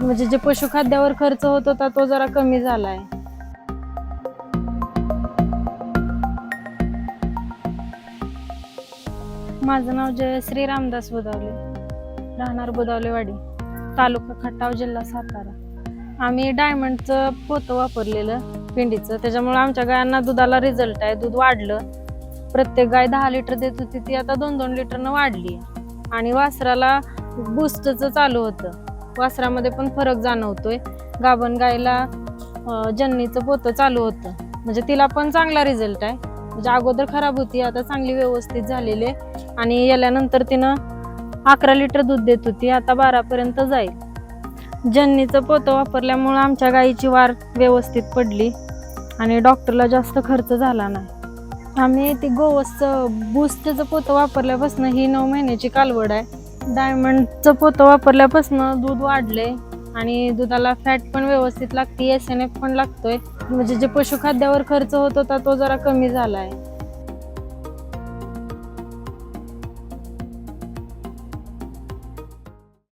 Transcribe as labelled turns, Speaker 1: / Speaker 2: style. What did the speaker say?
Speaker 1: म्हणजे जे पशुखाद्यावर खर्च होत होता तो जरा कमी झालाय. माझं नाव जयश्री रामदास बुदावले. राहणार बुदावलेवाडी तालुका खटाव जिल्हा सातारा. आम्ही डायमंडचं पोतं वापरलेलं पिंडीचं. त्याच्यामुळे आमच्या गायांना दुधाला रिझल्ट आहे. दूध वाढलं. प्रत्येक गाय दहा लिटर देत होती ती आता दोन दोन लिटरनं वाढली आणि वासराला बुस्टचं चालू होतं. वासरामध्ये पण फरक जाणवतोय. गाभण गायला जननीचं जन्नीचं पोतं चालू होतं. म्हणजे तिला पण चांगला रिझल्ट आहे. म्हणजे अगोदर खराब होती आता चांगली व्यवस्थित झालेली आहे. आणि याल्यानंतर तिनं अकरा लिटर दूध देत होती आता बारापर्यंत जाईल. जन्नीचं पोतं वापरल्यामुळं आमच्या गाईची वार व्यवस्थित पडली आणि डॉक्टरला जास्त खर्च झाला नाही. आम्ही ती गोवसचं बूस्टचं पोतं वापरल्यापासून ही नऊ महिन्याची कालवड आहे. डायमंडचं पोतं वापरल्यापासून दूध वाढले आणि दुधाला फॅट पण व्यवस्थित लागते एस एन एफ पण लागतोय. म्हणजे जे पशुखाद्यावर खर्च होत होता तो जरा कमी झाला आहे